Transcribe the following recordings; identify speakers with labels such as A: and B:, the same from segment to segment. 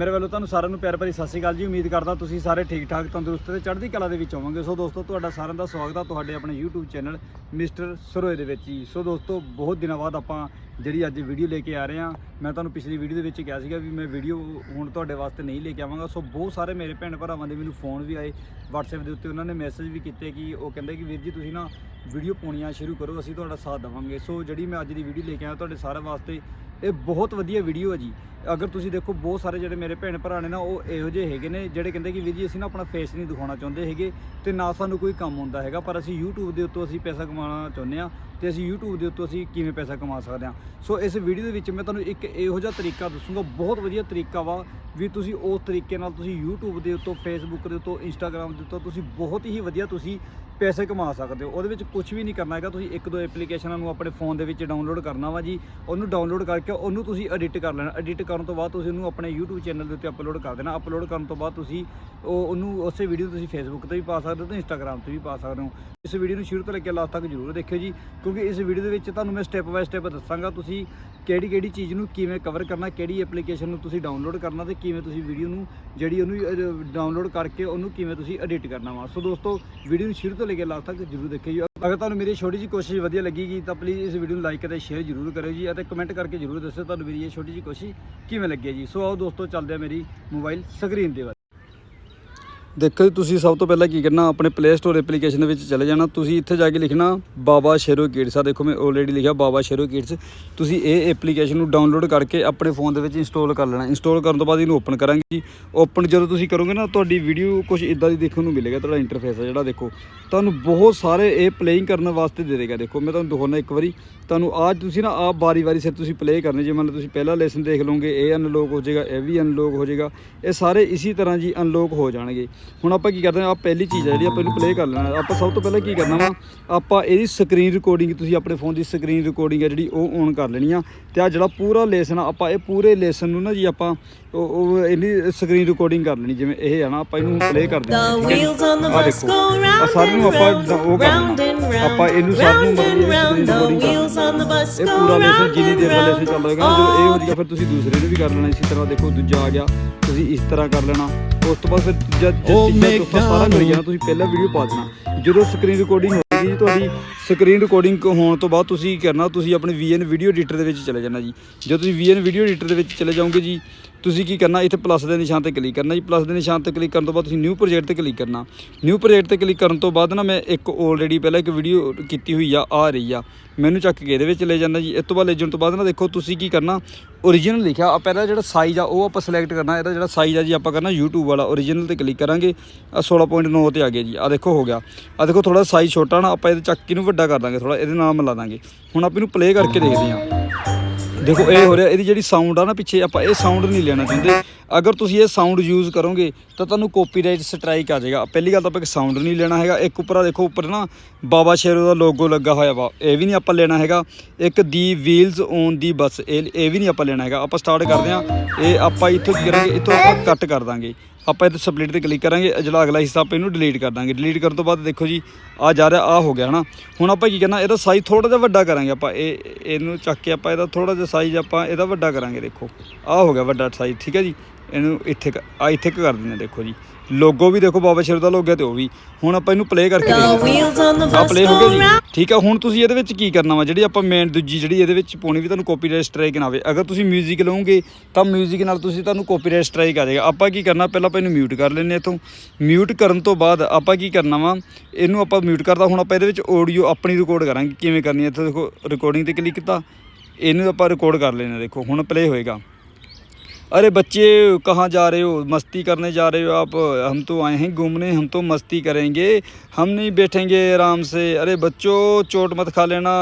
A: ਮੇਰੇ ਵੱਲੋਂ ਤੁਹਾਨੂੰ ਸਾਰਿਆਂ ਨੂੰ ਪਿਆਰ ਭਰੀ ਸਤਿ ਸ਼੍ਰੀ ਅਕਾਲ ਜੀ। ਉਮੀਦ ਕਰਦਾ ਤੁਸੀਂ ਸਾਰੇ ਠੀਕ ਠਾਕ, ਤੰਦਰੁਸਤ ਤੇ ਚੜ੍ਹਦੀ ਕਲਾ ਦੇ ਵਿੱਚ ਹੋਵੋਗੇ। ਸੋ ਦੋਸਤੋ, ਤੁਹਾਡਾ ਸਾਰਿਆਂ ਦਾ ਸਵਾਗਤ ਆ ਤੁਹਾਡੇ ਆਪਣੇ YouTube ਚੈਨਲ ਮਿਸਟਰ ਸਰੋਏ ਦੇ ਵਿੱਚ ਜੀ। ਸੋ ਦੋਸਤੋ, ਬਹੁਤ ਦਿਨਾਂ ਬਾਅਦ ਆਪਾਂ ਜਿਹੜੀ ਅੱਜ ਵੀਡੀਓ ਲੈ ਕੇ ਆ ਰਹੇ ਹਾਂ, ਮੈਂ ਤੁਹਾਨੂੰ ਪਿਛਲੀ ਵੀਡੀਓ ਦੇ ਵਿੱਚ ਕਿਹਾ ਸੀਗਾ ਵੀ ਮੈਂ ਵੀਡੀਓ ਹੁਣ ਤੁਹਾਡੇ ਵਾਸਤੇ ਨਹੀਂ ਲੈ ਕੇ ਆਵਾਂਗਾ। ਸੋ ਬਹੁਤ ਸਾਰੇ ਮੇਰੇ ਭੈਣ ਭਰਾਵਾਂ ਦੇ ਮੈਨੂੰ ਫੋਨ ਵੀ ਆਏ, WhatsApp ਦੇ ਉੱਤੇ ਉਹਨਾਂ ਨੇ ਮੈਸੇਜ ਵੀ ਕੀਤੇ ਕਿ ਉਹ ਕਹਿੰਦੇ ਕਿ ਵੀਰ ਜੀ ਤੁਸੀਂ ਨਾ ਵੀਡੀਓ ਪਾਉਣੀਆਂ ਸ਼ੁਰੂ ਕਰੋ, ਅਸੀਂ ਤੁਹਾਡਾ ਸਾਥ ਦੇਵਾਂਗੇ। ਸੋ ਜਿਹੜੀ ਮੈਂ ਅੱਜ ਦੀ ਵੀਡੀਓ ਲੈ ਕੇ ਆਇਆ ਤੁਹਾਡੇ ਸਾਰਿਆਂ ਵਾਸਤੇ, ਇਹ ਬਹੁਤ ਵਧੀਆ ਵੀਡੀਓ ਹੈ ਜੀ। ਅਗਰ ਤੁਸੀਂ ਦੇਖੋ, ਬਹੁਤ ਸਾਰੇ ਜਿਹੜੇ ਮੇਰੇ ਭੈਣ ਭਰਾ ਨੇ ਨਾ, ਉਹ ਇਹੋ ਜਿਹੇ ਹੈਗੇ ਨੇ, ਜਿਹੜੇ ਕਹਿੰਦੇ ਕਿ ਵੀਰ ਜੀ, ਅਸੀਂ ਨਾ ਆਪਣਾ ਫੇਸ ਨਹੀਂ ਦਿਖਾਉਣਾ ਚਾਹੁੰਦੇ ਹੈਗੇ ਤੇ ਨਾ ਸਾਨੂੰ ਕੋਈ ਕੰਮ ਹੁੰਦਾ ਹੈਗਾ, ਪਰ ਅਸੀਂ YouTube ਦੇ ਉੱਤੋਂ ਅਸੀਂ ਪੈਸਾ ਕਮਾਉਣਾ ਚਾਹੁੰਦੇ ਆ ਤੇ ਅਸੀਂ YouTube ਦੇ ਉੱਤੋਂ ਅਸੀਂ ਕਿਵੇਂ ਪੈਸਾ ਕਮਾ ਸਕਦੇ ਹਾਂ। ਸੋ ਇਸ ਵੀਡੀਓ ਦੇ ਵਿੱਚ ਮੈਂ ਤੁਹਾਨੂੰ ਇੱਕ ਇਹੋ ਜਿਹਾ ਤਰੀਕਾ ਦੱਸੂਗਾ, ਬਹੁਤ ਵਧੀਆ ਤਰੀਕਾ ਵਾ ਵੀ ਤੁਸੀਂ ਉਸ ਤਰੀਕੇ ਨਾਲ ਤੁਸੀਂ YouTube ਦੇ ਉੱਤੋਂ, Facebook ਦੇ ਉੱਤੋਂ, Instagram ਦੇ ਉੱਤੋਂ ਤੁਸੀਂ ਬਹੁਤ ਹੀ ਵਧੀਆ ਤੁਸੀਂ ਪੈਸੇ ਕਮਾ ਸਕਦੇ ਹੋ। ਉਹਦੇ ਵਿੱਚ ਕੁਝ ਵੀ ਨਹੀਂ ਕਰਨਾ ਹੈਗਾ, ਤੁਸੀਂ ਇੱਕ ਦੋ ਐਪਲੀਕੇਸ਼ਨਾਂ ਨੂੰ ਆਪਣੇ ਫੋਨ ਦੇ ਵਿੱਚ ਡਾਊਨਲੋਡ ਕਰਨਾ ਵਾ ਜੀ, ਉਹਨੂੰ ਡਾਊਨਲੋਡ ਕਰਕੇ ਉਹਨੂੰ ਤੁਸੀਂ ਐਡਿਟ ਕਰ ਲੈਣਾ ਐਡਿਟ ਕਰਨ ਤੋਂ ਬਾਅਦ ਤੁਸੀਂ ਉਹਨੂੰ ਆਪਣੇ YouTube ਚੈਨਲ ਦੇ ਉੱਤੇ ਅਪਲੋਡ ਕਰ ਦੇਣਾ। ਅਪਲੋਡ ਕਰਨ ਤੋਂ ਬਾਅਦ ਤੁਸੀਂ ਉਹ ਉਹਨੂੰ ਉਸੇ ਵੀਡੀਓ ਤੁਸੀਂ Facebook ਤੇ ਵੀ ਪਾ ਸਕਦੇ ਹੋ ਤੇ Instagram ਤੇ ਵੀ ਪਾ ਸਕਦੇ ਹੋ। ਇਸ ਵੀਡੀਓ ਨੂੰ ਸ਼ੁਰੂ ਤੋਂ ਲੈ ਕੇ ਲਾਸਟ ਤੱਕ ਜ਼ਰੂਰ ਦੇਖਿਓ ਜੀ, ਕਿਉਂਕਿ ਇਸ ਵੀਡੀਓ ਦੇ ਵਿੱਚ ਤੁਹਾਨੂੰ ਮੈਂ ਸਟੈਪ ਬਾਏ ਸਟੈਪ ਦੱਸਾਂਗਾ। ਤੁਸੀਂ ਕਿਹੜੀ ਕਿਹੜੀ ਚੀਜ਼ ਨੂੰ ਕਿਵੇਂ ਕਵਰ ਕਰਨਾ, ਕਿਹੜੀ ਐਪਲੀਕੇਸ਼ਨ ਨੂੰ ਤੁਸੀਂ ਡਾਊਨਲੋਡ ਕਰਨਾ ਤੇ ਕਿਵੇਂ ਤੁਸੀਂ ਵੀਡੀਓ ਨੂੰ, ਜਿਹੜੀ ਉਹਨੂੰ ਡਾਊਨਲੋਡ ਕਰਕੇ ਉਹਨੂੰ ਕਿਵੇਂ ਤੁਸੀਂ ਐਡਿਟ ਕਰਨਾ ਵਾ। ਸੋ ਦੋਸਤੋ ਵੀਡੀਓ ਨੂੰ ਸ਼ੁਰੂ ਤੋਂ ਲੈ ਕੇ ਲਾਸਟ ਤੱਕ ਜ਼ਰੂਰ ਦੇਖਿਓ ਜੀ। ਅਗਰ ਤੁਹਾਨੂੰ ਮੇਰੀ ਛੋਟੀ ਜਿਹੀ ਕੋਸ਼ਿਸ਼ ਵਧੀਆ ਲੱਗੇਗੀ, ਤਾਂ ਪਲੀਜ਼ ਇਸ ਵੀਡੀਓ ਨੂੰ ਲਾਈਕ ਅਤੇ ਸ਼ੇਅਰ ਜ਼ਰੂਰ ਕਰਿਓ ਜੀ ਅਤੇ ਕਮੈਂਟ ਕਰਕੇ ਜ਼ਰੂਰ ਦੱਸਿਓ ਤੁਹਾਨੂੰ ਮੇਰੀ ਇਹ ਛੋਟੀ ਜਿਹੀ ਕੋਸ਼ਿਸ਼ ਕਿਵੇਂ ਲੱਗੀ ਹੈ ਜੀ। ਸੋ ਆਓ ਦੋਸਤੋ, ਚੱਲਦੇ ਆ ਮੇਰੀ ਮੋਬਾਈਲ ਸਕਰੀਨ ਦੇ ਵੱਲ। ਦੇਖੋ ਜੀ, ਤੁਸੀਂ ਸਭ ਤੋਂ ਪਹਿਲਾਂ ਕੀ ਕਰਨਾ, ਆਪਣੇ ਪਲੇ ਸਟੋਰ ਐਪਲੀਕੇਸ਼ਨ ਦੇ ਵਿੱਚ ਚਲੇ ਜਾਣਾ। ਤੁਸੀਂ ਇੱਥੇ ਜਾ ਕੇ ਲਿਖਣਾ, ਬਾਬਾ ਸ਼ੇਰੋ ਕਿਡਸ ਆ ਦੇਖੋ, ਮੈਂ ਆਲਰੇਡੀ ਲਿਖਿਆ ਬਾਬਾ ਸ਼ੇਰੋ ਕਿਡਸ ਤੁਸੀਂ ਇਹ ਐਪਲੀਕੇਸ਼ਨ ਨੂੰ ਡਾਊਨਲੋਡ ਕਰਕੇ ਆਪਣੇ ਫੋਨ ਦੇ ਵਿੱਚ ਇੰਸਟਾਲ ਕਰ ਲੈਣਾ। ਇੰਸਟਾਲ ਕਰਨ ਤੋਂ ਬਾਅਦ ਇਹਨੂੰ ਓਪਨ ਕਰਾਂਗੇ ਜੀ। ਓਪਨ ਜਦੋਂ ਤੁਸੀਂ ਕਰੋਗੇ ਨਾ, ਤੁਹਾਡੀ ਵੀਡੀਓ ਕੁਝ ਇਦਾਂ ਦੀ ਦੇਖਣ ਨੂੰ ਮਿਲੇਗਾ, ਤੁਹਾਡਾ ਇੰਟਰਫੇਸ ਆ ਜਿਹੜਾ ਦੇਖੋ। ਤੁਹਾਨੂੰ ਬਹੁਤ ਸਾਰੇ ਇਹ ਪਲੇਇੰਗ ਕਰਨ ਵਾਸਤੇ ਦੇ ਦੇਗਾ। ਦੇਖੋ, ਮੈਂ ਤੁਹਾਨੂੰ ਦਿਖਾਉਣਾ ਇੱਕ ਵਾਰੀ। ਤੁਹਾਨੂੰ ਆਹ ਤੁਸੀਂ ਨਾ ਆਪ ਵਾਰੀ-ਵਾਰੀ ਸਿਰ ਤੁਸੀਂ ਪਲੇ ਕਰਨੇ। ਜੇ ਮੰਨ ਲਓ ਤੁਸੀਂ ਪਹਿਲਾ ਲੈਸਨ ਦੇਖ ਲਓਗੇ, ਇਹ ਅਨਲੌਕ ਹੋ ਜਾਏਗਾ, ਇਹ ਵੀ ਅਨਲੌਕ ਹੋ ਜਾਏਗਾ। ਇਹ ਸਾਰੇ ਇਸੇ ਤਰ੍ਹਾਂ ਜੀ ਅਨਲੌਕ ਹੋ ਜਾਣਗੇ। ਹੁਣ ਆਪਾਂ ਕੀ ਕਰਦੇ ਆ ਪਹਿਲੀ ਚੀਜ਼ ਹੈ ਜਿਹੜੀ ਆਪਾਂ ਇਹਨੂੰ ਪਲੇ ਕਰ ਲੈਣਾ ਆਪਾਂ ਸਭ ਤੋਂ ਪਹਿਲਾਂ ਕੀ ਕਰਨਾ ਵਾ ਆਪਾਂ ਇਹਦੀ ਸਕਰੀਨ ਰਿਕਾਰਡਿੰਗ ਤੁਸੀਂ ਆਪਣੇ ਫੋਨ ਦੀ ਸਕਰੀਨ ਰਿਕਾਰਡਿੰਗ ਹੈ ਜਿਹੜੀ ਉਹ ਔਨ ਕਰ ਲੈਣੀ ਆ। ਤੇ ਆ ਜਿਹੜਾ ਪੂਰਾ ਲੈਸਨ ਆ ਆਪਾਂ ਇਹ ਪੂਰੇ ਲੈਸਨ ਨੂੰ ਨਾ ਜੀ ਆਪਾਂ ਉਹ ਇਹਦੀ ਸਕਰੀਨ ਰਿਕਾਰਡਿੰਗ ਕਰ ਲੈਣੀ ਜਿਵੇਂ ਇਹ ਆ ਨਾ ਆਪਾਂ ਇਹਨੂੰ ਪਲੇ ਦੇਖੋ
B: go
A: ਆ ਸਾਰਿਆਂ ਨੂੰ ਆਪਾਂ ਉਹ
B: round,
A: ਆਪਾਂ ਇਹਨੂੰ ਸਾਰਿਆਂ ਨੂੰ ਮਤਲਬ ਇਹ ਪੂਰਾ ਲੈਸਨ ਜਿੰਨੀ ਦੇਰ ਦਾ ਲੈਸਨ. ਚੱਲ ਰਿਹਾ ਜਦੋਂ ਇਹ ਹੋ ਜਾਏਗਾ ਫਿਰ ਤੁਸੀਂ ਦੂਸਰੇ ਨੂੰ ਵੀ ਕਰ ਲੈਣਾ ਇਸੇ ਤਰ੍ਹਾਂ ਦੇਖੋ ਦੂਜਾ ਆ ਗਿਆ ਤੁਸੀਂ ਇਸ ਤਰ੍ਹਾਂ ਕਰ ਲੈਣਾ। ਉਸ ਤੋਂ ਬਾਅਦ ਫਿਰ ਤੀਜਾ ਤੀਜਾ ਚੌਥਾ ਸਾਰਾ ਕਰੀ ਜਾਣਾ ਤੁਸੀਂ ਪਹਿਲਾਂ ਵੀਡੀਓ ਪਾ ਦੇਣਾ। ਜਦੋਂ ਸਕਰੀਨ ਰਿਕਾਰਡਿੰਗ ਹੋਏਗੀ ਜੀ ਤੁਹਾਡੀ ਸਕਰੀਨ ਰਿਕਾਰਡਿੰਗ ਹੋਣ ਤੋਂ ਬਾਅਦ ਤੁਸੀਂ ਕੀ ਕਰਨਾ ਤੁਸੀਂ ਆਪਣੇ VN ਵੀਡੀਓ ਐਡੀਟਰ ਦੇ ਵਿੱਚ ਚਲੇ ਜਾਣਾ ਜੀ। ਜਦੋਂ ਤੁਸੀਂ VN ਵੀਡੀਓ ਐਡੀਟਰ ਦੇ ਵਿੱਚ ਚਲੇ ਜਾਓਗੇ ਜੀ ਤੁਸੀਂ ਕੀ ਕਰਨਾ, ਇੱਥੇ ਪਲੱਸ ਦੇ ਨਿਸ਼ਾਨ ਤੇ ਕਲਿੱਕ ਕਰਨਾ ਜੀ। ਪਲੱਸ ਦੇ ਨਿਸ਼ਾਨ ਤੇ ਕਲਿੱਕ ਕਰਨ ਤੋਂ ਬਾਅਦ ਤੁਸੀਂ ਨਿਊ ਪ੍ਰੋਜੈਕਟ ਤੇ ਕਲਿੱਕ ਕਰਨਾ। ਨਿਊ ਪ੍ਰੋਜੈਕਟ ਤੇ ਕਲਿੱਕ ਕਰਨ ਤੋਂ ਬਾਅਦ ਨਾ ਮੈਂ ਇੱਕ ਆਲਰੇਡੀ ਪਹਿਲਾਂ ਇੱਕ ਵੀਡੀਓ ਕੀਤੀ ਹੋਈ ਆ ਆ ਰਹੀ ਆ। ਮੈਨੂੰ ਚੱਕ ਕੇ ਇਹਦੇ ਵਿੱਚ ਲੈ ਜਾਂਦਾ ਜੀ। ਇਸ ਤੋਂ ਬਾਅਦ ਲੈ ਜਾਣ ਤੋਂ ਬਾਅਦ ਨਾ ਦੇਖੋ ਤੁਸੀਂ ਕੀ ਕਰਨਾ ਓਰੀਜਨਲ ਲਿਖਿਆ। ਆ ਪਹਿਲਾਂ ਜਿਹੜਾ ਸਾਈਜ਼ ਆ, ਉਹ ਆਪਾਂ ਸਿਲੈਕਟ ਕਰਨਾ। ਇਹਦਾ ਜਿਹੜਾ ਸਾਈਜ਼ ਆ ਜੀ, ਆਪਾਂ ਕਰਨਾ YouTube ਵਾਲਾ। ਓਰੀਜਨਲ ਤੇ ਕਲਿੱਕ ਕਰਾਂਗੇ। ਆ 16.9 ਤੇ ਆ ਗਿਆ ਜੀ। ਆ ਦੇਖੋ ਹੋ ਗਿਆ। ਆ ਦੇਖੋ ਥੋੜਾ ਸਾਈਜ਼ ਛੋਟਾ ਨਾ, ਆਪਾਂ ਇਹਦੇ ਚੱਕ ਨੂੰ ਵੱਡਾ ਕਰ ਦਾਂਗੇ ਥੋੜਾ ਇਹਦੇ ਨਾਲ ਮਿਲਾ ਦਾਂਗੇ। ਹੁਣ ਆਪਾਂ ਇਹਨੂੰ ਪਲੇ ਕਰਕੇ ਦੇਖਦੇ ਹਾਂ। ਦੇਖੋ, ਇਹ ਹੋ ਰਿਹਾ, ਇਹਦੀ ਜਿਹੜੀ ਸਾਊਂਡ ਆ ਨਾ ਪਿੱਛੇ ਆਪਾਂ ਇਹ ਸਾਊਂਡ ਨਹੀਂ ਲੈਣਾ ਚਾਹੁੰਦੇ। ਅਗਰ ਤੁਸੀਂ ਇਹ ਸਾਊਂਡ ਯੂਜ਼ ਕਰੋਗੇ, ਤਾਂ ਤੁਹਾਨੂੰ ਕਾਪੀਰਾਈਟ ਸਟ੍ਰਾਈਕ ਆ ਜਾਏਗਾ। ਪਹਿਲੀ ਗੱਲ ਤਾਂ ਆਪਾਂ ਇੱਕ ਸਾਊਂਡ ਨਹੀਂ ਲੈਣਾ ਹੈਗਾ। ਇੱਕ ਉੱਪਰ ਆ, ਦੇਖੋ, ਉੱਪਰ ਨਾ ਬਾਬਾ ਸ਼ੇਰੋ ਦਾ ਲੋਗੋ ਲੱਗਾ ਹੋਇਆ ਵਾ। ਇਹ ਵੀ ਨਹੀਂ ਆਪਾਂ ਲੈਣਾ ਹੈਗਾ। ਇੱਕ ਦੀ ਵੀਲਸ ਔਨ ਦੀ ਬੱਸ, ਇਹ ਇਹ ਵੀ ਨਹੀਂ ਆਪਾਂ ਲੈਣਾ ਹੈਗਾ। ਆਪਾਂ ਸਟਾਰਟ ਕਰਦੇ ਹਾਂ। ਇਹ ਆਪਾਂ ਇੱਥੋਂ ਕੀ ਕਰਾਂਗੇ? ਇੱਥੋਂ ਆਪਾਂ ਕੱਟ ਕਰ ਦਾਂਗੇ। ਆਪਾਂ ਇੱਥੇ ਸਪਲਿਟ ਤੇ ਕਲਿੱਕ ਕਰਾਂਗੇ ਇਹ ਜਿਹੜਾ ਅਗਲਾ ਹਿੱਸਾ ਆਪਾਂ ਇਹਨੂੰ ਡਿਲੀਟ ਕਰ ਦਾਂਗੇ। ਡਿਲੀਟ ਕਰਨ ਤੋਂ ਬਾਅਦ ਦੇਖੋ ਜੀ, ਆ ਜਾ ਰਿਹਾ, ਆ ਹੋ ਗਿਆ, ਹਨਾ? ਹੁਣ ਆਪਾਂ ਕੀ ਕਰਨਾ, ਇਹਦਾ ਸਾਈਜ਼ ਥੋੜਾ ਜਿਹਾ ਵੱਡਾ ਕਰਾਂਗੇ ਆਪਾਂ। ਇਹ, ਇਹਨੂੰ ਚੱਕ ਕੇ ਆਪਾਂ ਇਹਦਾ ਥੋੜਾ ਜਿਹਾ ਸਾਈਜ਼ ਆਪਾਂ ਇਹਦਾ ਵੱਡਾ ਕਰਾਂਗੇ, ਦੇਖੋ। ਆ ਹੋ ਗਿਆ ਵੱਡਾ ਸਾਈਜ਼ ਠੀਕ ਹੈ ਜੀ? ਇਹਨੂੰ ਇੱਥੇ ਆ ਇੱਥੇ ਕੁ ਕਰ ਦਿੰਦੇ ਹਾਂ, ਦੇਖੋ ਜੀ। ਲੋਗੋ ਵੀ ਦੇਖੋ ਬਾਬਾ ਸ਼ੇਰ ਦਾ ਲੋਗੋ ਤੇ ਉਹ ਵੀ ਹੁਣ ਆਪਾਂ ਇਹਨੂੰ ਪਲੇ ਕਰਕੇ
B: The
A: ਦੇਖਦੇ ਹਾਂ
B: wheels on the
A: ਆ
B: bus
A: ਪਲੇ ਹੋ
B: go
A: ਗਿਆ ਜੀ
B: round.
A: ਠੀਕ ਆ ਹੁਣ ਤੁਸੀਂ ਇਹਦੇ ਵਿੱਚ ਕੀ ਕਰਨਾ ਵਾ ਜਿਹੜੀ ਆਪਾਂ ਮੇਨ ਦੂਜੀ ਜਿਹੜੀ ਇਹਦੇ ਵਿੱਚ ਪਾਉਣੀ ਵੀ ਤੁਹਾਨੂੰ ਕਾਪੀਰਾਈਟ ਸਟ੍ਰਾਈਕ ਨਾ ਆਵੇ ਅਗਰ ਤੁਸੀਂ 뮤직 ਲਓਗੇ ਤਾਂ 뮤직 ਨਾਲ ਤੁਸੀਂ ਤੁਹਾਨੂੰ ਕਾਪੀਰਾਈਟ ਸਟ੍ਰਾਈਕ ਆ ਜਾਏਗਾ ਆਪਾਂ ਕੀ ਕਰਨਾ ਪਹਿਲਾਂ ਆਪਾਂ ਇਹਨੂੰ ਮਿਊਟ ਕਰ ਲੈਂਦੇ ਇਥੋਂ ਮਿਊਟ ਕਰਨ ਤੋਂ ਬਾਅਦ ਆਪਾਂ ਕੀ ਕਰਨਾ ਵਾ ਇਹਨੂੰ ਆਪਾਂ ਮਿਊਟ ਕਰਦਾ ਹੁਣ ਆਪਾਂ ਇਹਦੇ ਵਿੱਚ ਆਡੀਓ ਆਪਣੀ ਰਿਕਾਰਡ ਕਰਾਂਗੇ ਕਿਵੇਂ ਕਰਨੀ ਹੈ ਇੱਥੇ ਦੇਖੋ ਰਿਕਾਰਡਿੰਗ ਤੇ ਕਲਿੱਕ ਕੀਤਾ ਇਹਨੂੰ ਆਪਾਂ ਰਿਕਾਰਡ ਕਰ ਲੈਣਾ ਦੇਖੋ ਹੁਣ ਪਲੇ ਹੋਏਗਾ अरे बच्चे कहाँ जा रहे हो मस्ती करने जा रहे हो आप हम तो आए हैं घूमने हम तो मस्ती करेंगे हम नहीं बैठेंगे आराम से अरे बच्चों चोट मत खा लेना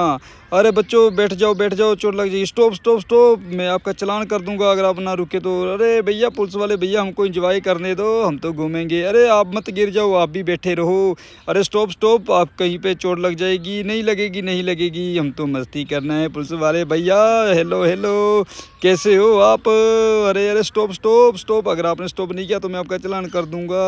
A: अरे बच्चों, बैठ जाओ बैठ जाओ, चोट लग जाएगी। स्टॉप स्टॉप स्टॉप, मैं आपका चलान कर दूँगा अगर आप ना रुके तो। अरे भैया, पुलिस वाले भैया, हमको इंजॉय करने दो, हम तो घूमेंगे। अरे आप मत गिर जाओ, आप भी बैठे रहो। अरे स्टॉप स्टॉप आप कहीं पे चोट लग जाएगी, नहीं लगेगी नहीं लगेगी, हम तो मस्ती करना है पुलिस वाले। भैया हेलो हेलो कैसे हो आप? अरे अरे स्टॉप स्टॉप स्टॉप अगर आपने स्टॉप नहीं किया तो मैं आपका चलान कर दूँगा।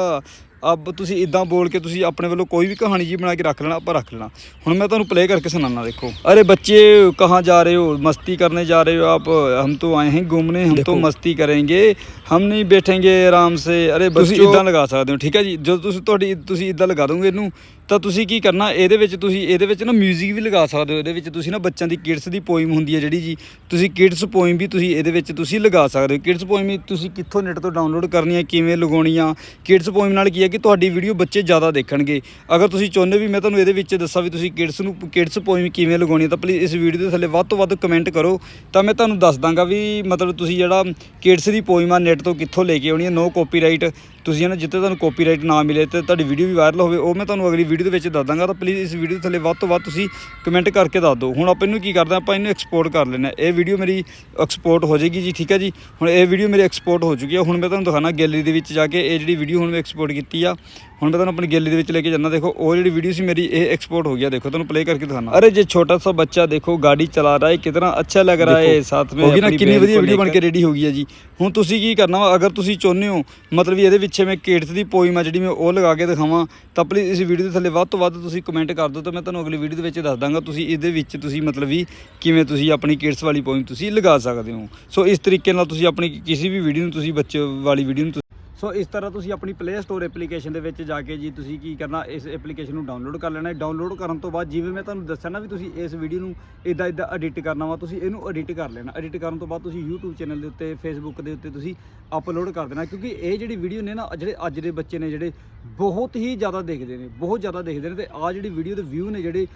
A: ਅਬ ਤੁਸੀਂ ਇਦਾਂ ਬੋਲ ਕੇ ਤੁਸੀਂ ਆਪਣੇ ਵੱਲੋਂ ਕੋਈ ਵੀ ਕਹਾਣੀ ਜੀ ਬਣਾ ਕੇ ਰੱਖ ਲੈਣਾ ਆਪਾਂ ਰੱਖ ਲੈਣਾ। ਹੁਣ ਮੈਂ ਤੁਹਾਨੂੰ ਪਲੇ ਕਰਕੇ ਸੁਣਾਉਣਾ ਦੇਖੋ। ਅਰੇ ਬੱਚੇ ਕਹਾਂ ਜਾ ਰਹੇ ਹੋ? ਮਸਤੀ ਕਰਨੇ ਜਾ ਰਹੇ ਹੋ ਆਪ? ਹਮ ਤੋਂ ਆਏ ਹਾਂ ਘੁੰਮਨੇ ਹਮ ਤੋਂ ਮਸਤੀ ਕਰਾਂਗੇ। ਹਮ ਨਹੀਂ ਬੈਠਾਂਗੇ ਆਰਾਮ ਸੇ। ਅਰੇ ਬੱਚੇ ਇਦਾਂ ਲਗਾ ਸਕਦੇ ਹੋ ਠੀਕ ਹੈ ਜੀ? ਜਦੋਂ ਤੁਸੀਂ ਤੁਹਾਡੀ ਤੁਸੀਂ ਇਦਾਂ ਲਗਾ ਦੋਗੇ ਇਹਨੂੰ ਤਾਂ ਤੁਸੀਂ ਕੀ ਕਰਨਾ, ਇਹਦੇ ਵਿੱਚ ਤੁਸੀਂ, ਇਹਦੇ ਵਿੱਚ ਨਾ 뮤직 ਵੀ ਲਗਾ ਸਕਦੇ ਹੋ, ਇਹਦੇ ਵਿੱਚ ਤੁਸੀਂ ਨਾ ਬੱਚਿਆਂ ਦੀ ਕਿਡਸ ਦੀ ਪੋਇਮ ਹੁੰਦੀ ਹੈ ਜਿਹੜੀ ਜੀ, ਤੁਸੀਂ ਕਿਡਸ ਪੋਇਮ ਵੀ ਤੁਸੀਂ ਇਹਦੇ ਵਿੱਚ ਤੁਸੀਂ ਲਗਾ ਸਕਦੇ ਹੋ। ਕਿਡਸ ਪੋਇਮ ਤੁਸੀਂ ਕਿੱਥੋਂ ਨੈਟ ਤੋਂ ਡਾਊਨਲੋਡ ਕਰਨੀ ਹੈ, ਕਿਵੇਂ ਲਗਾਉਣੀ ਆ? ਕਿਡਸ ਪੋਇਮ ਨਾਲ ਕੀ ਹੈ ਕਿ ਤੁਹਾਡੀ ਵੀਡੀਓ ਬੱਚੇ ਜ਼ਿਆਦਾ ਦੇਖਣਗੇ। ਅਗਰ ਤੁਸੀਂ ਚਾਹੁੰਦੇ ਵੀ ਮੈਂ ਤੁਹਾਨੂੰ ਇਹਦੇ ਵਿੱਚ ਦੱਸਾਂ ਵੀ ਤੁਸੀਂ ਕਿਡਸ ਨੂੰ ਕਿਡਸ ਪੋਇਮ ਕਿਵੇਂ ਲਗਾਉਣੀ ਹੈ, ਤਾਂ ਪਲੀਜ਼ ਇਸ ਵੀਡੀਓ ਦੇ ਥੱਲੇ ਵੱਧ ਤੋਂ ਵੱਧ ਕਮੈਂਟ ਕਰੋ। ਤਾਂ ਮੈਂ ਤੁਹਾਨੂੰ ਦੱਸ ਦਾਂਗਾ ਵੀ ਮਤਲਬ ਤੁਸੀਂ ਜਿਹੜਾ ਕਿਡਸ ਦੀ ਪੋਇਮ ਆ ਨੈਟ ਤੋਂ ਕਿੱਥੋਂ ਲੈ ਕੇ ਆਉਣੀ ਹੈ ਨੋ ਕਾਪੀਰਾਈਟ ਤੁਸੀਂ ਨਾ ਜਿੱਥੇ ਤੁਹਾਨੂੰ ਕਾਪੀਰਾਈਟ ਨਾ ਮਿਲੇ ਤੇ ਤੁਹਾਡੀ ਵੀਡੀਓ ਵੀ ਵਾਇਰਲ ਹੋਵੇ, ਉਹ ਮੈਂ ਤੁਹਾਨੂੰ ਅਗਲੀ ਵੀਡੀਓ ਦੇ ਵਿੱਚ ਦੱਸ ਦਾਂਗਾ। ਤਾਂ ਪਲੀਜ਼ ਇਸ ਵੀਡੀਓ ਥੱਲੇ ਵੱਧ ਤੋਂ ਵੱਧ ਤੁਸੀਂ ਕਮੈਂਟ ਕਰਕੇ ਦੱਸ ਦਿਓ। ਹੁਣ ਆਪਾਂ ਇਹਨੂੰ ਕੀ ਕਰਦੇ ਹਾਂ? ਆਪਾਂ ਇਹਨੂੰ ਐਕਸਪੋਰਟ ਕਰ ਲੈਣਾ ਇਹ ਵੀਡੀਓ ਮੇਰੀ ਐਕਸਪੋਰਟ ਹੋ ਜਾਏਗੀ ਜੀ, ਠੀਕ ਹੈ ਜੀ? ਹੁਣ ਇਹ ਵੀਡੀਓ ਮੇਰੀ ਐਕਸਪੋਰਟ ਹੋ ਚੁੱਕੀ ਹੈ। ਹੁਣ ਮੈਂ ਤੁਹਾਨੂੰ ਦਿਖਾਣਾ ਗੈਲਰੀ ਦੇ ਵਿੱਚ ਜਾ ਕੇ। ਇਹ ਜਿਹੜੀ ਵੀਡੀਓ ਹੁਣ ਮੈਂ ਐਕਸਪੋਰਟ ਕੀਤੀ ਆ ਹੁਣ ਮੈਂ ਤੁਹਾਨੂੰ ਆਪਣੀ ਗੈਲਰੀ ਦੇ ਵਿੱਚ ਲੈ ਕੇ ਜਾਂਦਾ ਦੇਖੋ ਉਹ ਜਿਹੜੀ ਵੀਡੀਓ ਸੀ ਮੇਰੀ ਇਹ ਐਕਸਪੋਰਟ ਹੋ ਗਿਆ ਦੇਖੋ ਤੁਹਾਨੂੰ प्ले ਕਰਕੇ दिखाना ਅਰੇ ਜੇ ਛੋਟਾ सा बच्चा देखो गाड़ी चला रहा है कितना अच्छा लग रहा है साथ में ਹੋਗੀ ਕਿੰਨੀ ਵਧੀਆ ਵੀਡੀਓ ਬਣ ਕੇ। ਰੈਡੀ ਹੋ ਗਈ ਹੈ ਜੀ। ਹੁਣ ਤੁਸੀਂ ਕੀ ਕਰਨਾ ਵਾ? ਅਗਰ ਤੁਸੀਂ ਚਾਹੁੰਦੇ ਹੋ ਮਤਲਬ ਵੀ ਇਹਦੇ ਵਿੱਚ ਮੈਂ ਕੇਟਸ ਦੀ ਪੋਇਮ ਆ ਜਿਹੜੀ ਮੈਂ ਉਹ ਲਗਾ ਕੇ ਦਿਖਾਵਾਂ ਤਾਂ ਪਲੀਜ਼ ਇਸ ਵੀਡੀਓ ਦੇ ਥੱਲੇ ਵੱਧ ਤੋਂ ਵੱਧ ਤੁਸੀਂ ਕਮੈਂਟ ਕਰ ਦਿਓ ਤਾਂ ਮੈਂ ਤੁਹਾਨੂੰ ਅਗਲੀ ਵੀਡੀਓ ਦੇ ਵਿੱਚ ਦੱਸ ਦਾਂਗਾ ਤੁਸੀਂ ਇਹਦੇ ਵਿੱਚ ਤੁਸੀਂ ਮਤਲਬ ਵੀ ਕਿਵੇਂ ਤੁਸੀਂ ਆਪਣੀ ਕਿਡਸ ਵਾਲੀ ਪੋਇਮ ਤੁਸੀਂ ਲਗਾ ਸਕਦੇ ਹੋ। ਸੋ ਇਸ ਤਰੀਕੇ ਨਾਲ ਤੁਸੀਂ ਆਪਣੀ ਕਿਸੇ ਵੀ ਵੀਡੀਓ ਨੂੰ ਤੁਸੀਂ ਬੱਚੇ ਵਾਲੀ ਵੀਡੀਓ ਨੂੰ ਸੋ ਇਸ ਤਰ੍ਹਾਂ ਤੁਸੀਂ ਆਪਣੀ ਪਲੇ ਸਟੋਰ ਐਪਲੀਕੇਸ਼ਨ ਦੇ ਵਿੱਚ ਜਾ ਕੇ ਜੀ ਤੁਸੀਂ ਕੀ ਕਰਨਾ, ਇਸ ਐਪਲੀਕੇਸ਼ਨ ਨੂੰ ਡਾਊਨਲੋਡ ਕਰ ਲੈਣਾ ਹੈ। ਡਾਊਨਲੋਡ ਕਰਨ ਤੋਂ ਬਾਅਦ ਜਿਵੇਂ ਮੈਂ ਤੁਹਾਨੂੰ ਦੱਸਿਆ ਨਾ ਵੀ ਤੁਸੀਂ ਇਸ ਵੀਡੀਓ ਨੂੰ ਇਦਾਂ ਇਦਾਂ ਐਡਿਟ ਕਰਨਾ ਵਾ, ਤੁਸੀਂ ਇਹਨੂੰ ਐਡਿਟ ਕਰ ਲੈਣਾ। ਐਡਿਟ ਕਰਨ ਤੋਂ ਬਾਅਦ ਤੁਸੀਂ YouTube ਚੈਨਲ ਦੇ ਉੱਤੇ, Facebook ਦੇ ਉੱਤੇ ਤੁਸੀਂ ਅਪਲੋਡ ਕਰ ਦੇਣਾ, ਕਿਉਂਕਿ ਇਹ ਜਿਹੜੀ ਵੀਡੀਓ ਨੇ ਨਾ, ਜਿਹੜੇ ਅੱਜ ਦੇ ਬੱਚੇ ਨੇ, ਜਿਹੜੇ ਬਹੁਤ ਹੀ ਜ਼ਿਆਦਾ ਦੇਖਦੇ ਨੇ, ਬਹੁਤ ਜ਼ਿਆਦਾ ਦੇਖਦੇ ਨੇ ਤੇ ਆ ਜਿਹੜੀ ਵੀਡੀਓ ਦੇ ਵਿਊ ਨੇ ਜਿਹੜੇ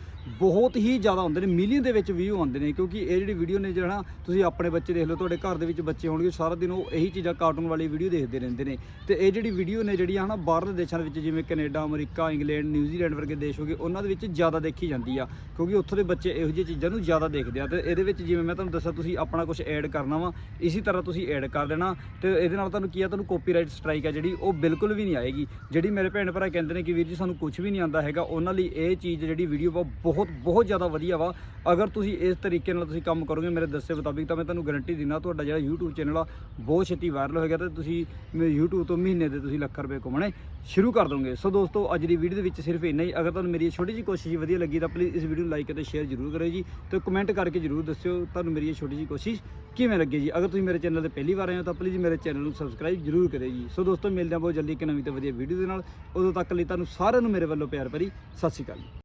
A: ਬਹੁਤ ਹੀ ਜ਼ਿਆਦਾ ਹੁੰਦੇ ਨੇ ਮਿਲੀਅਨ ਦੇ ਵਿੱਚ ਵਿਊ ਆਉਂਦੇ ਨੇ, ਕਿਉਂਕਿ ਇਹ ਜਿਹੜੀ ਵੀਡੀਓ ਨੇ ਜਿਹੜਾ ਤੁਸੀਂ ਆਪਣੇ ਬੱਚੇ ਦੇਖ ਲਓ, ਤੁਹਾਡੇ ਘਰ ਦੇ ਵਿੱਚ ਬੱਚੇ ਹੋਣਗੇ, ਸਾਰਾ ਦਿਨ ਉਹ ਇਹੀ ਚੀਜ਼ਾਂ ਕਾਰਟੂਨ ਵਾਲੀ ਵੀਡੀਓ ਦੇਖਦੇ ਰਹਿੰਦੇ ਨੇ। ਤੇ ਇਹ ਜਿਹੜੀ ਵੀਡੀਓ ਨੇ ਜਿਹੜੀਆਂ ਹਨਾ ਬਾਹਰਲੇ ਦੇਸ਼ਾਂ ਦੇ ਵਿੱਚ, ਜਿਵੇਂ ਕੈਨੇਡਾ, ਅਮਰੀਕਾ, ਇੰਗਲੈਂਡ ਨਿਊਜ਼ੀਲੈਂਡ ਵਰਗੇ ਦੇਸ਼ ਹੋਗੇ, ਉਹਨਾਂ ਦੇ ਵਿੱਚ ਜ਼ਿਆਦਾ ਦੇਖੀ ਜਾਂਦੀ ਆ, ਕਿਉਂਕਿ ਉੱਥੋਂ ਦੇ ਬੱਚੇ ਇਹੋ ਜਿਹੀਆਂ ਚੀਜ਼ਾਂ ਨੂੰ ਜ਼ਿਆਦਾ ਦੇਖਦੇ ਆ। ਤੇ ਇਹਦੇ ਵਿੱਚ ਜਿਵੇਂ ਮੈਂ ਤੁਹਾਨੂੰ ਦੱਸਿਆ, ਤੁਸੀਂ ਆਪਣਾ ਕੁਝ ਐਡ ਕਰਨਾ ਵਾ, ਇਸੇ ਤਰ੍ਹਾਂ ਤੁਸੀਂ ਐਡ ਕਰ ਦੇਣਾ ਤੇ ਇਹਦੇ ਨਾਲ ਤੁਹਾਨੂੰ ਕੀ ਆ, ਤੁਹਾਨੂੰ ਕਾਪੀਰਾਈਟ ਸਟ੍ਰਾਈਕ ਆ ਜਿਹੜੀ, ਉਹ ਬਿਲਕੁਲ ਵੀ ਨਹੀਂ ਆਏਗੀ। ਜਿਹੜੀ ਮੇਰੇ ਭੈਣ ਭਰਾ ਕਹਿੰਦੇ ਨੇ ਕਿ ਵੀਰ ਜੀ ਸਾਨੂੰ ਕੁਝ ਵੀ ਨਹੀਂ ਆਉਂਦਾ ਹੈਗਾ, ਉਹਨਾਂ ਲਈ ਇਹ ਚੀਜ਼ ਜਿਹੜੀ ਵੀਡੀਓ ਵਾ ਬਹੁਤ ਬਹੁਤ ਜ਼ਿਆਦਾ ਵਧੀਆ ਵਾ। ਅਗਰ ਤੁਸੀਂ ਇਸ ਤਰੀਕੇ ਨਾਲ ਤੁਸੀਂ ਕੰਮ ਕਰੋਗੇ ਮੇਰੇ ਦੱਸੇ ਮੁਤਾਬਿਕ ਤਾਂ ਮੈਂ ਤੁਹਾਨੂੰ ਗਾਰੰਟੀ ਦਿੰਦਾ ਤੁਹਾਡਾ ਜਿਹੜਾ YouTube ਚੈਨਲ ਆ, ਬਹੁਤ ਛੇਤੀ ਵਾਇਰਲ ਹੋਏਗਾ ਤੇ ਤੁਸੀਂ ਮੇਰੇ YouTube ਤੋਂ ਮਹੀਨੇ ਦੇ ਤੁਸੀਂ ਲੱਖ ਰੁਪਏ ਕਮਾਉਣੇ ਸ਼ੁਰੂ ਕਰ ਦੋਗੇ। ਸੋ ਦੋਸਤੋ, ਅੱਜ ਦੀ ਵੀਡੀਓ ਦੇ ਵਿੱਚ ਸਿਰਫ ਇੰਨਾ ਹੀ। ਅਗਰ ਤੁਹਾਨੂੰ ਮੇਰੀ ਛੋਟੀ ਜਿਹੀ ਕੋਸ਼ਿਸ਼ ਵਧੀਆ ਲੱਗੀ ਤਾਂ ਪਲੀਜ਼ ਇਸ ਵੀਡੀਓ ਨੂੰ ਲਾਈਕ ਅਤੇ ਸ਼ੇਅਰ ਜ਼ਰੂਰ ਕਰਿਓ ਜੀ ਤੇ ਕਮੈਂਟ ਕਰਕੇ ਜ਼ਰੂਰ ਦੱਸਿਓ ਤੁਹਾਨੂੰ ਮੇਰੀ ਇਹ ਛੋਟੀ ਜਿਹੀ ਕੋਸ਼ਿਸ਼ ਕਿਵੇਂ ਲੱਗੀ ਜੀ। ਅਗਰ ਤੁਸੀਂ ਮੇਰੇ ਚੈਨਲ ਤੇ ਪਹਿਲੀ ਵਾਰ ਆਏ ਹੋ ਤਾਂ ਪਲੀਜ਼ ਮੇਰੇ ਚੈਨਲ ਨੂੰ ਸਬਸਕ੍ਰਾਈਬ ਜ਼ਰੂਰ ਕਰਿਓ ਜੀ। ਸੋ ਦੋਸਤੋ, ਮਿਲਦੇ ਹਾਂ ਬਹੁਤ ਜਲਦੀ ਇੱਕ ਨਵੀਂ ਤੇ ਵਧੀਆ ਵੀਡੀਓ ਦੇ ਨਾਲ। ਉਦੋਂ ਤੱਕ ਲਈ ਤੁਹਾਨੂੰ ਸਾਰਿਆਂ ਨੂੰ ਮੇਰੇ ਵੱਲੋਂ ਪਿਆਰ ਭਰੀ ਸਤਿ ਸ਼੍ਰੀ ਅਕਾਲ।